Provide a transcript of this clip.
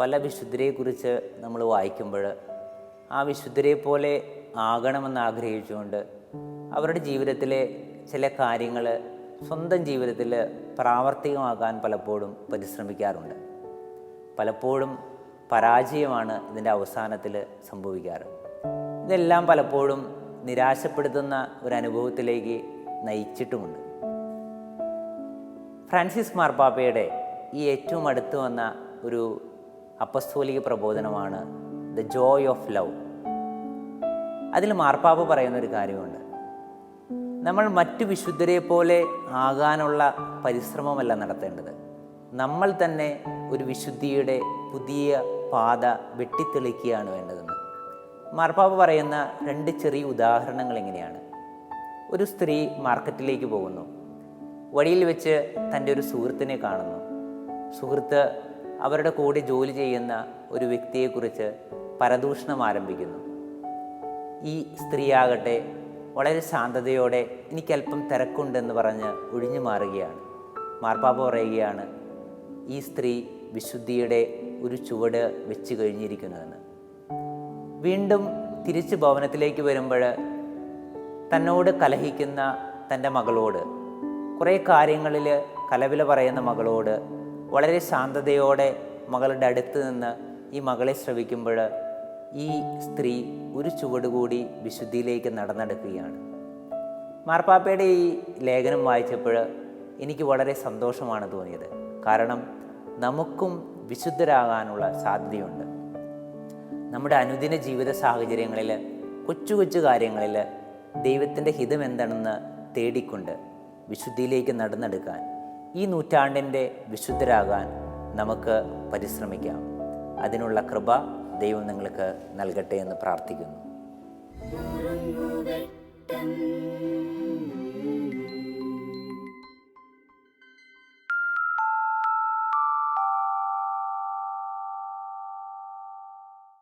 പല വിശുദ്ധരെക്കുറിച്ച് നമ്മൾ വായിക്കുമ്പോൾ ആ വിശുദ്ധരെ പോലെ ആകണമെന്ന് ആഗ്രഹിച്ചുകൊണ്ട് അവരുടെ ജീവിതത്തിലെ ചില കാര്യങ്ങൾ സ്വന്തം ജീവിതത്തിൽ പ്രാവർത്തികമാക്കാൻ പലപ്പോഴും പരിശ്രമിക്കാറുണ്ട്. പലപ്പോഴും പരാജയമാണ് ഇതിന്റെ അവസാനത്തിൽ സംഭവിക്കാറ്. ഇതെല്ലാം പലപ്പോഴും നിരാശപ്പെടുത്തുന്ന ഒരു അനുഭവത്തിലേക്ക് നയിച്ചിട്ടുമുണ്ട്. ഫ്രാൻസിസ് മാർപ്പാപ്പയുടെ ഈ ഏറ്റവും അടുത്ത് വന്ന ഒരു അപ്പസ്തോലിക പ്രബോധനമാണ് ദ ജോയ് ഓഫ് ലവ് അതിൽ മാർപ്പാപ്പ് പറയുന്നൊരു കാര്യമുണ്ട്. നമ്മൾ മറ്റു വിശുദ്ധരെ പോലെ ആകാനുള്ള പരിശ്രമമല്ല നടത്തേണ്ടത്. നമ്മൾ തന്നെ ഒരു വിശുദ്ധിയുടെ പുതിയ പാത വെട്ടിത്തെളിക്കുകയാണ് വേണ്ടതെന്ന്. മാർപ്പാപ്പ് പറയുന്ന രണ്ട് ചെറിയ ഉദാഹരണങ്ങൾ എങ്ങനെയാണ് ഒരു സ്ത്രീ മാർക്കറ്റിലേക്ക് പോകുന്നു. വഴിയിൽ വെച്ച് തന്റെ ഒരു സുഹൃത്തിനെ കാണുന്നു. സുഹൃത്ത് അവരുടെ കൂടെ ജോലി ചെയ്യുന്ന ഒരു വ്യക്തിയെക്കുറിച്ച് പരദൂഷണം ആരംഭിക്കുന്നു. ഈ സ്ത്രീയാകട്ടെ വളരെ ശാന്തതയോടെ എനിക്കല്പം തിരക്കുണ്ടെന്ന് പറഞ്ഞ് ഒഴിഞ്ഞു മാറുകയാണ്. മാർപ്പാപ്പ പറയുകയാണ് ഈ സ്ത്രീ വിശുദ്ധിയുടെ ഒരു ചുവട് വെച്ച് കഴിഞ്ഞിരിക്കുന്നുവെന്ന്. വീണ്ടും തിരിച്ച് ഭവനത്തിലേക്ക് വരുമ്പോൾ തന്നോട് കലഹിക്കുന്ന തന്റെ മകളോട് കുറേ കാര്യങ്ങളിൽ കലവില പറയുന്ന മകളോട് വളരെ ശാന്തതയോടെ മകളുടെ അടുത്ത് നിന്ന് ഈ മകളെ ശ്രവിക്കുമ്പോൾ ഈ സ്ത്രീ ഒരു ചുവട് കൂടി വിശുദ്ധിയിലേക്ക് നടന്നെടുക്കുകയാണ്. മാർപ്പാപ്പയുടെ ഈ ലേഖനം വായിച്ചപ്പോൾ എനിക്ക് വളരെ സന്തോഷമാണ് തോന്നിയത്. കാരണം നമുക്കും വിശുദ്ധരാകാനുള്ള സാധ്യതയുണ്ട്. നമ്മുടെ അനുദിന ജീവിത സാഹചര്യങ്ങളിൽ കൊച്ചു കൊച്ചു കാര്യങ്ങളിൽ ദൈവത്തിന്റെ ഹിതം എന്താണെന്ന് തേടിക്കൊണ്ട് വിശുദ്ധിയിലേക്ക് നടന്നെടുക്കാൻ ഈ നൂറ്റാണ്ടിന്റെ വിശുദ്ധരാകാൻ നമുക്ക് പരിശ്രമിക്കാം. അതിനുള്ള കൃപ ദൈവം നിങ്ങൾക്ക് നൽകട്ടെ എന്ന് പ്രാർത്ഥിക്കുന്നു.